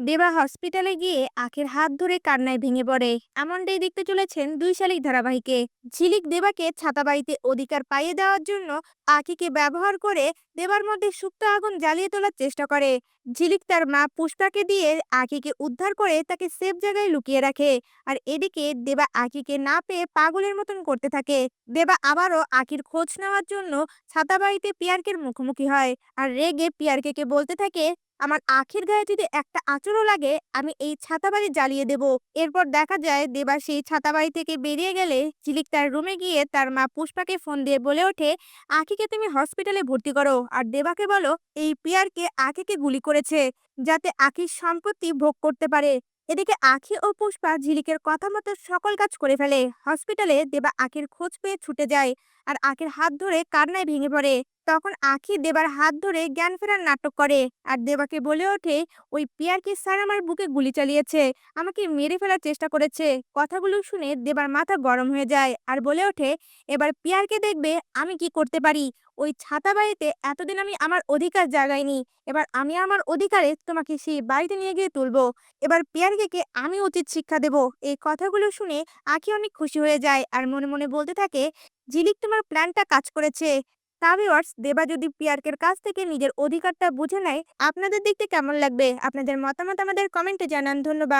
দেবা হসপিটালে গিয়ে আখের হাত ধরে কান্নায় ভেঙে পড়ে। এমনটাই দেখতে চলেছেন দুই শালিক ধারাবাহিকে। ঝিলিক দেবাকে ছাতাবাড়িতে অধিকার পাইয়ে দেওয়ার জন্য আখিকে ব্যবহার করে দেবার মধ্যে সুপ্ত আগুন জ্বালিয়ে তোলার চেষ্টা করে। ঝিলিক তার মা পুষ্পাকে দিয়ে আখিকে উদ্ধার করে তাকে সেফ জায়গায় লুকিয়ে রাখে আর এদিকে দেবা আখিকে না পেয়ে পাগলের মতন করতে থাকে। দেবা আবারও আখির খোঁজ নেওয়ার জন্য ছাতাবাড়িতে পিয়ারকের মুখোমুখি হয় আর রেগে পিয়ারকে বলতে থাকে আমার আখের গায়ে যদি একটা আঁচড়ও লাগে, আমি এই ছাতাবাড়ি জ্বালিয়ে দেব। এরপর দেখা যায় দেবা সেই ছাতাবাড়ি থেকে বেরিয়ে গেলে ঝিলিক তার রুমে গিয়ে তার মা পুষ্পাকে ফোন দিয়ে বলে ওঠে, আখিকে তুমি হসপিটালে ভর্তি করো। আর দেবাকে বলো, এই পিয়ারকে আখিকে গুলি করেছে, যাতে আখির সম্পত্তি ভোগ করতে পারে। এদিকে আখি ও পুষ্পা ঝিলিকের কথা মতো সকল কাজ করে ফেলে। হসপিটালে দেবা আখির খোঁজ পেয়ে ছুটে যায়, আর আখির হাত ধরে কান্নায় ভেঙে পড়ে। তখন আখি দেবার হাত ধরে জ্ঞান ফেরার নাটক করে। আর দেবাকে বলে ওঠে, ওই পিয়ারকে স্যার আমার বুকে গুলি চালিয়েছে, আমাকে মেরে ফেলার চেষ্টা করেছে। কথাগুলো শুনে দেবার মাথা গরম হয়ে যায় আর বলে ওঠে, এবার পিয়ারকে দেখবে আমি কি করতে পারি। ওই ছাতা বাড়িতে এতদিন আমি আমার অধিকার জাগাইনি। এবার আমি আমার অধিকারে তোমাকে সেই বাড়িতে নিয়ে গিয়ে তুলবো। এবার পিয়ারকে কে আমি উচিত শিক্ষা দেব? এই কথাগুলো শুনে আখি অনেক খুশি হয়ে যায় আর মনে মনে বলতে থাকে, ঝিলিক তোমার প্ল্যানটা কাজ করেছে। তা ভিউয়ার্স দেবা যদি পিয়ারকের কাছ থেকে নিজের অধিকারটা বুঝে নেয়, আপনাদের দেখতে কেমন লাগবে? আপনাদের মতামত আমাদের কমেন্টে জানান। ধন্যবাদ।